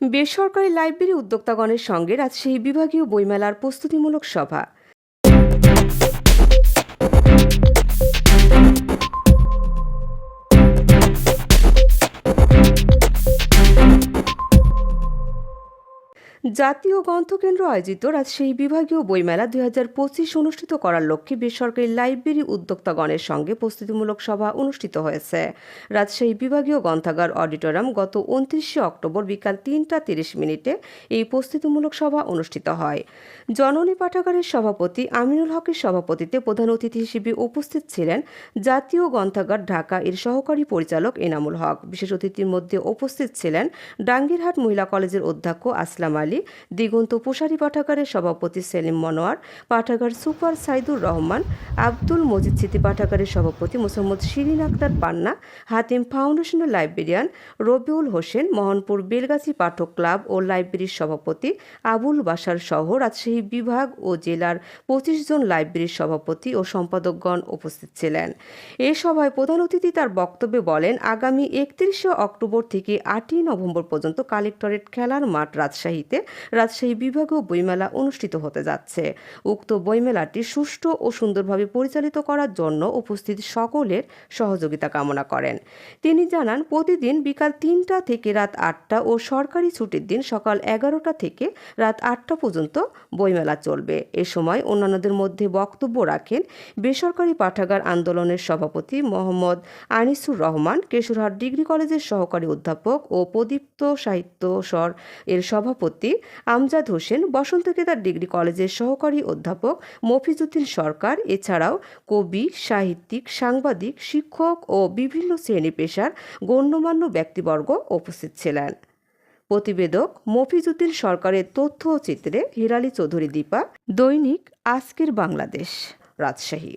বেসরকারি লাইব্রেরি উদ্যোক্তাগণের সঙ্গে রাজশাহী বিভাগীয় বইমেলার প্রস্তুতিমূলক সভা। জাতীয় গ্রন্থকেন্দ্র আয়োজিত রাজশাহী বিভাগীয় বইমেলা দুই হাজার পঁচিশ অনুষ্ঠিত করার লক্ষ্যে বেসরকারি লাইব্রেরি উদ্যোক্তাগণের সঙ্গে প্রস্তুতিমূলক সভা অনুষ্ঠিত হয়েছে। রাজশাহী বিভাগীয় গ্রন্থাগার অডিটোরিয়াম গত উনত্রিশে অক্টোবর বিকাল তিনটা তিরিশ মিনিটে এই প্রস্তুতিমূলক সভা অনুষ্ঠিত হয়। জননী পাঠাগারের সভাপতি আমিনুল হকের সভাপতিতে প্রধান অতিথি হিসেবে উপস্থিত ছিলেন জাতীয় গ্রন্থাগার ঢাকা এর সহকারী পরিচালক এনামুল হক। বিশেষ অতিথির মধ্যে উপস্থিত ছিলেন ডাঙ্গিরহাট মহিলা কলেজের অধ্যক্ষ আসলাম আলী। দিগন্ত পোশারি পাঠাগারের সভাপতি সেলিম মনোয়ার, পাঠাগার সুপার সাইদুর রহমান, আব্দুল মজিদ স্মৃতি পাঠাগারের সভাপতি মোসাম্মদ শিরিন আক্তার পান্না, হাতিম ফাউন্ডেশনের লাইব্রেরিয়ান রবিউল হোসেন, মোহনপুর বেলগাছি পাঠক ক্লাব ও লাইব্রেরির সভাপতি আবুল বাসার সহ রাজশাহী বিভাগ ও জেলার পঁচিশ জন লাইব্রেরির সভাপতি ও সম্পাদকগণ উপস্থিত ছিলেন। এ সভায় প্রধান অতিথি তার বক্তব্যে বলেন, আগামী একত্রিশে অক্টোবর থেকে আটই নভেম্বর পর্যন্ত কালেক্টরেট খেলার মাঠ রাজশাহীতে রাজশাহী বিভাগীয় বইমেলা অনুষ্ঠিত হতে যাচ্ছে। উক্ত বইমেলাটি সুষ্ঠু ও সুন্দরভাবে পরিচালিত করার জন্য উপস্থিত সকলের সহযোগিতা কামনা করেন। তিনি জানান, প্রতিদিন বিকাল তিনটা থেকে রাত আটটা ও সরকারি ছুটির দিন সকাল এগারোটা থেকে রাত আটটা পর্যন্ত বইমেলা চলবে। এ সময় অন্যান্যদের মধ্যে বক্তব্য রাখেন বেসরকারি পাঠাগার আন্দোলনের সভাপতি মোহাম্মদ আনিসুর রহমান, কেশরহাট ডিগ্রি কলেজের সহকারী অধ্যাপক ও প্রদীপ্ত সাহিত্য সর এর সভাপতি আমজাদ হোসেন, বসন্ত কেদার ডিগ্রি কলেজের সহকারী অধ্যাপক মফিজুদ্দিন সরকার, এছাড়াও কবি, সাহিত্যিক, সাংবাদিক, শিক্ষক ও বিভিন্ন শ্রেণি পেশার গণ্যমান্য ব্যক্তিবর্গ উপস্থিত ছিলেন। প্রতিবেদক মফিজুদ্দিন সরকারের তথ্য ও চিত্রে হিরালি চৌধুরী দীপা, দৈনিক আজকের বাংলাদেশ, রাজশাহী।